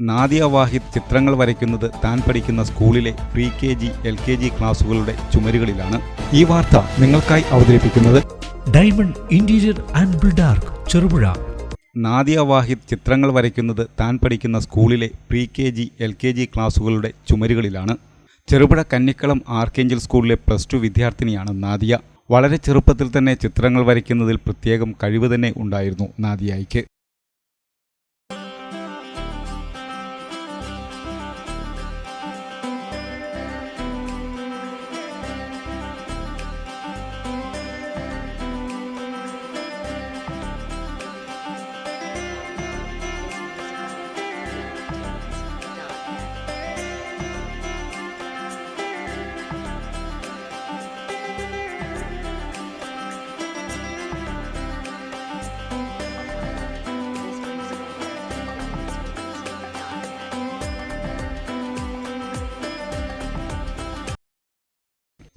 നാദിയ വാഹിദ് ചിത്രങ്ങൾ വരയ്ക്കുന്നത് താൻ പഠിക്കുന്ന സ്കൂളിലെ pre K G L K G ക്ലാസുകളുടെ ചുമരുകളിലാണ്. ഈ വാർത്ത നിങ്ങൾക്കായി അവതരിപ്പിക്കുന്നത്. Diamond interior and Buildark Cherupuzha. Nadiya Wahid ചിത്രങ്ങൾ വരയ്ക്കുന്നത് താൻ പഠിക്കുന്ന സ്കൂളിലെ pre K G L K G ക്ലാസുകളുടെ ചുമരുകളിലാണ്. ചെറുപുഴ കന്നിക്കളം ആർക്കേഞ്ചൽ സ്കൂളിലെ പ്ലസ് ടു വിദ്യാർത്ഥിനിയാണ് നാദിയ. വളരെ ചെറുപ്പത്തിൽ തന്നെ ചിത്രങ്ങൾ വരയ്ക്കുന്നതിൽ പ്രത്യേകം കഴിവ് തന്നെ ഉണ്ടായിരുന്നു നാദിയായിക്ക്.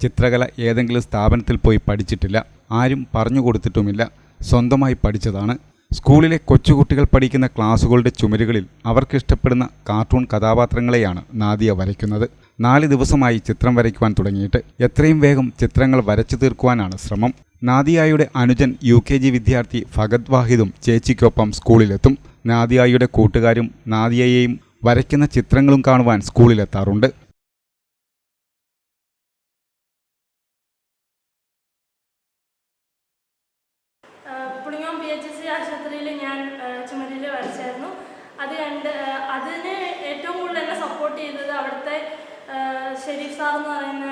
ചിത്രകല ഏതെങ്കിലും സ്ഥാപനത്തിൽ പോയി പഠിച്ചിട്ടില്ല. ആരും പറഞ്ഞു കൊടുത്തിട്ടുമില്ല. സ്വന്തമായി പഠിച്ചതാണ്. സ്കൂളിലെ കൊച്ചുകുട്ടികൾ പഠിക്കുന്ന ക്ലാസ്സുകളുടെ ചുമരുകളിൽ അവർക്കിഷ്ടപ്പെടുന്ന കാർട്ടൂൺ കഥാപാത്രങ്ങളെയാണ് നാദിയ വരയ്ക്കുന്നത്. നാല് ദിവസമായി ചിത്രം വരയ്ക്കുവാൻ തുടങ്ങിയിട്ട് എത്രയും വേഗം ചിത്രങ്ങൾ വരച്ചു തീർക്കുവാനാണ് ശ്രമം. നാദിയായുടെ അനുജൻ യു കെ ജി വിദ്യാർത്ഥി ഫഗത് വാഹിദും ചേച്ചിക്കൊപ്പം സ്കൂളിലെത്തും. നാദിയായുടെ കൂട്ടുകാരും നാദിയയെയും വരയ്ക്കുന്ന ചിത്രങ്ങളും കാണുവാൻ സ്കൂളിലെത്താറുണ്ട്. പുളിങ്ങോം പി എച്ച് സി ആശുപത്രിയിൽ ഞാൻ ചുമരിൽ വരച്ചായിരുന്നു. അത് കണ്ട് അതിന് ഏറ്റവും കൂടുതൽ എന്നെ സപ്പോർട്ട് ചെയ്തത് അവിടുത്തെ ഷെരീഫ് സാർ എന്ന് പറയുന്ന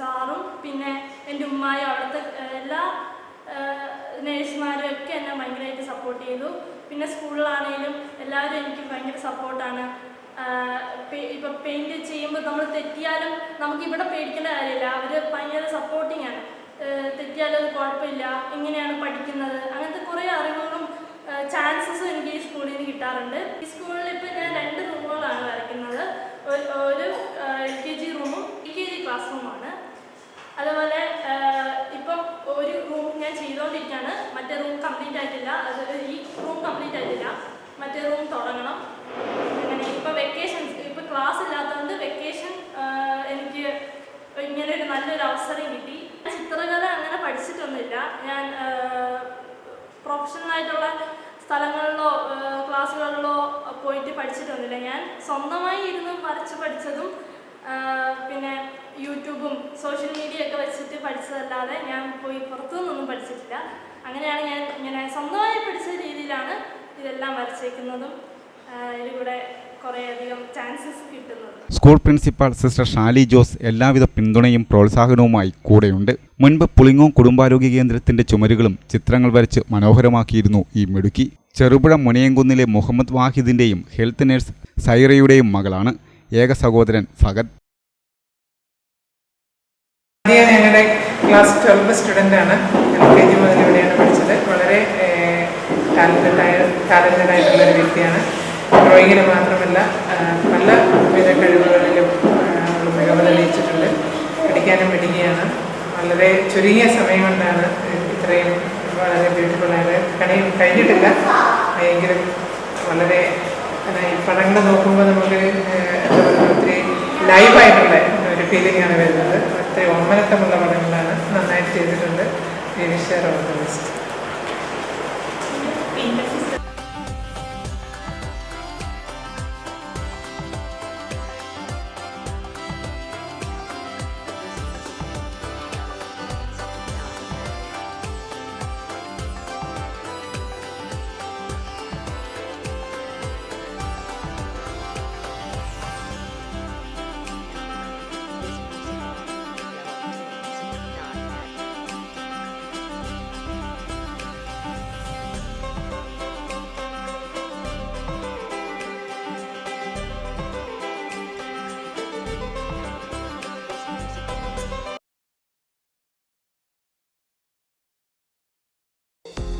സാറും പിന്നെ എന്റെ ഉമ്മായും അവിടുത്തെ എല്ലാ നേഴ്സുമാരും ഒക്കെ എന്നെ ഭയങ്കരമായിട്ട് സപ്പോർട്ട് ചെയ്തു. പിന്നെ സ്കൂളിലാണെങ്കിലും എല്ലാവരും എനിക്ക് ഭയങ്കര സപ്പോർട്ടാണ് ഇപ്പം പെയിന്റ് ചെയ്യുമ്പോൾ നമ്മൾ തെറ്റിയാലും നമുക്ക് ഇവിടെ പേടിക്കേണ്ട കാര്യമില്ല. അവർ ഭയങ്കര സപ്പോർട്ടിങ് ആണ്. ഏഹ് തെറ്റിയാലും അത് കുഴപ്പമില്ല. എങ്ങനെയാണ് പഠിക്കുന്നത്. അങ്ങനത്തെ കുറേ അറിവുകളും ചാൻസസും എനിക്ക് ഈ സ്കൂളിൽ നിന്ന് കിട്ടാറുണ്ട്. ഈ സ്കൂളിൽ ഇപ്പം ഞാൻ രണ്ട് റൂമുകളാണ് വരയ്ക്കുന്നത്. ഒരു- എൽ കെ ജി റൂമും യു കെ ജി ക്ലാസ് റൂമാണ് അതുപോലെ ഇപ്പം ഒരു റൂം ഞാൻ ചെയ്തുകൊണ്ടിരിക്കുകയാണ് മറ്റേ റൂം കംപ്ലീറ്റ് ആയിട്ടില്ല. അത് ഈ റൂം കംപ്ലീറ്റ് ആയിട്ടില്ല. മറ്റേ റൂം തുടങ്ങണം. അങ്ങനെ. ഇപ്പോൾ വെക്കേഷൻസ് ഇപ്പോൾ ക്ലാസ് ഇല്ലാത്തതുകൊണ്ട് വെക്കേഷൻ എനിക്ക് ഇങ്ങനെ ഒരു നല്ലൊരു അവസരം കിട്ടി ചിത്രകല അങ്ങനെ പഠിച്ചിട്ടൊന്നുമില്ല ഞാൻ പ്രൊഫഷണൽ ആയിട്ടുള്ള സ്ഥലങ്ങളിലോ ക്ലാസ്സുകളിലോ പോയിട്ട് പഠിച്ചിട്ടൊന്നുമില്ല. ഞാൻ സ്വന്തമായി ഇരുന്ന് വരച്ച് പഠിച്ചതും പിന്നെ യൂട്യൂബും സോഷ്യൽ മീഡിയ ഒക്കെ വെച്ചിട്ട് പഠിച്ചതല്ലാതെ ഞാൻ പോയി പുറത്തുനിന്നൊന്നും പഠിച്ചിട്ടില്ല. അങ്ങനെയാണ് ഞാൻ ഇങ്ങനെ സ്വന്തമായി പഠിച്ച രീതിയിലാണ് ഇതെല്ലാം വരച്ചേക്കുന്നതും ഇതിലൂടെ കുറേയധികം ചാൻസസ് കിട്ടുന്നതും. School principal sister Shali Jose എല്ലാവിധ പിന്തുണയും പ്രോത്സാഹനവുമായി കൂടെയുണ്ട്. മുൻപ് പുളിങ്ങോം കുടുംബാരോഗ്യ കേന്ദ്രത്തിന്റെ ചുമരുകളും ചിത്രങ്ങൾ വരച്ച് മനോഹരമാക്കിയിരുന്നു ഈ മിടുക്കി. ചെറുപുഴ മുനയംകുന്നിലെ മുഹമ്മദ് വാഹിദിന്റെയും ഹെൽത്ത് നഴ്സ് സൈറയുടെയും മകളാണ്. ഏക സഹോദരൻ ഫഗദ് ഞങ്ങളുടെ ക്ലാസ് ട്വൽവ് സ്റ്റുഡന്റ് ആണ്. എൽ കെ ജി മുതൽ ഇവിടെയാണ് പഠിച്ചത്. വളരെ ടാലന്റഡ് ആയ ടാലന്റഡ് ആയിട്ടുള്ള ഒരു വ്യക്തിയാണ്. ഡ്രോയിങ്ങിൽ മാത്രമല്ല പല വിധ കഴിവുകളിലും മികവ് തെളിയിച്ചിട്ടുണ്ട്. പഠിക്കാനും പഠിക്കുകയാണ് വളരെ ചുരുങ്ങിയ സമയം കൊണ്ടാണ് ഇത്രയും വളരെ ബ്യൂട്ടിഫുള്ളായത് കണിയും കണി കഴിഞ്ഞിട്ടില്ല. എങ്കിലും വളരെ ഈ പടങ്ങൾ നോക്കുമ്പോൾ നമുക്ക് ഒത്തിരി ലൈവായിട്ടുള്ള ഒരു ഫീലിംഗ് ആണ് വരുന്നത്. ഒത്തിരി ഓമനത്തമുള്ള പടങ്ങളാണ് നന്നായിട്ട് ചെയ്തിട്ടുണ്ട്. ഈ വിഷയം